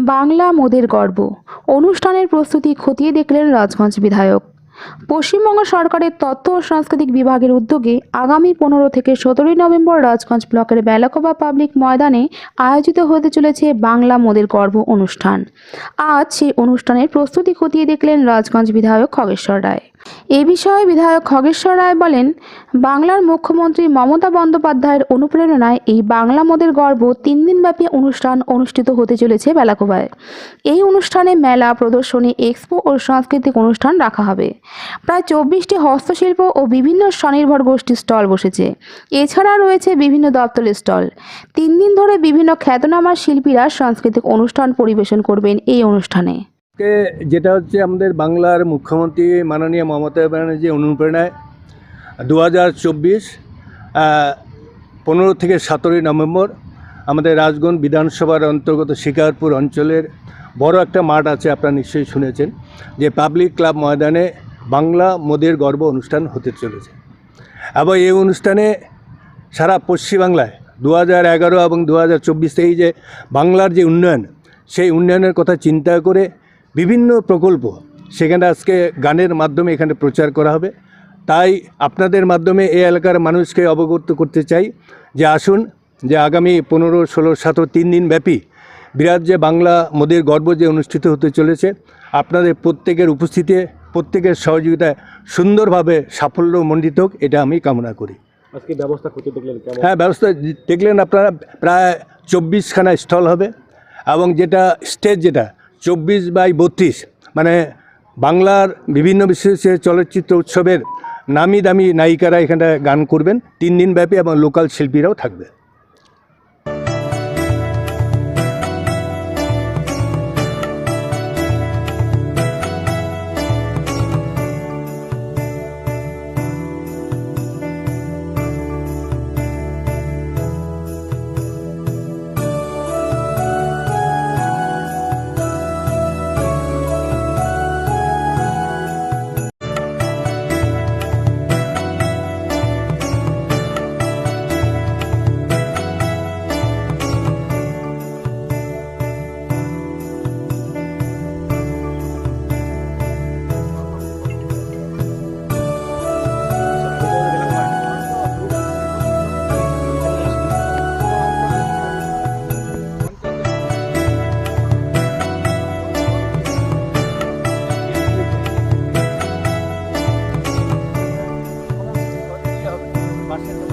বাংলা মোদের গর্ব। অনুষ্ঠানের প্রস্তুতি খতিয়ে দেখলেন রাজগঞ্জ বিধায়ক। পশ্চিমবঙ্গ সরকারের তথ্য ও সাংস্কৃতিক বিভাগের উদ্যোগে আগামী পনেরো থেকে সতেরোই নভেম্বর রাজগঞ্জ ব্লকের বেলাকোবা পাবলিক ময়দানে আয়োজিত হতে চলেছে বাংলা মোদের গর্ব অনুষ্ঠান। আজ সেই অনুষ্ঠানের প্রস্তুতি খতিয়ে দেখলেন রাজগঞ্জ বিধায়ক খগেশ্বর রায়। এ বিষয়ে বিধায়ক খগেশ্বর রায় বলেন, বাংলার মুখ্যমন্ত্রী মমতা বন্দ্যোপাধ্যায়ের অনুপ্রেরণায় এই বাংলা মোদের গর্ব তিন দিনব্যাপী অনুষ্ঠান অনুষ্ঠিত হতে চলেছে বেলাকোবায় এই অনুষ্ঠানে মেলা, প্রদর্শনী, এক্সপো ও সাংস্কৃতিক অনুষ্ঠান রাখা হবে। প্রায় চব্বিশটি হস্তশিল্প ও বিভিন্ন স্বনির্ভর গোষ্ঠীর স্টল বসেছে। এছাড়া রয়েছে বিভিন্ন দপ্তরের স্টল। তিন দিন ধরে বিভিন্ন খ্যাতনামা শিল্পীরা সাংস্কৃতিক অনুষ্ঠান পরিবেশন করবেন এই অনুষ্ঠানে। আজকে যেটা হচ্ছে আমাদের বাংলার মুখ্যমন্ত্রী মাননীয় মমতা ব্যানার্জি অনুপ্রেরণায় দু হাজার চব্বিশ পনেরো থেকে সতেরোই নভেম্বর আমাদের রাজগঞ্জ বিধানসভার অন্তর্গত শিকারপুর অঞ্চলের বড় একটা মাঠ আছে, আপনারা নিশ্চয়ই শুনেছেন, যে পাবলিক ক্লাব ময়দানে বাংলা মোদের গর্ব অনুষ্ঠান হতে চলেছে। এবং এই অনুষ্ঠানে সারা পশ্চিমবাংলায় দু হাজার এগারো এবং দু হাজার চব্বিশ থেকে যে বাংলার যে উন্নয়ন, সেই উন্নয়নের কথা চিন্তা করে বিভিন্ন প্রকল্প সেখানে আজকে গানের মাধ্যমে এখানে প্রচার করা হবে। তাই আপনাদের মাধ্যমে এই এলাকার মানুষকে অবগত করতে চাই যে আসুন যে আগামী পনেরো ষোলো সতেরো তিন দিন ব্যাপী বিরাট যে বাংলা মোদের গর্ব যে অনুষ্ঠিত হতে চলেছে আপনাদের প্রত্যেকের উপস্থিতি প্রত্যেকের সহযোগিতায় সুন্দরভাবে সাফল্যমণ্ডিত হোক এটা আমি কামনা করি। আজকে ব্যবস্থা করতে দেখলেন হ্যাঁ ব্যবস্থা দেখলেন আপনারা প্রায় চব্বিশখানা স্টল হবে এবং যেটা স্টেজ যেটা চব্বিশ বাই বত্রিশ। মানে বাংলার বিভিন্ন বিশেষ চলচ্চিত্র উৎসবের নামি দামি নায়িকারা এখানে গান করবেন। তিন দিন ব্যাপী এবং লোকাল শিল্পীরাও থাকবে। after